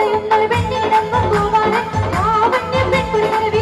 வெண்ணிடம் பூவான பெண் புரிகிற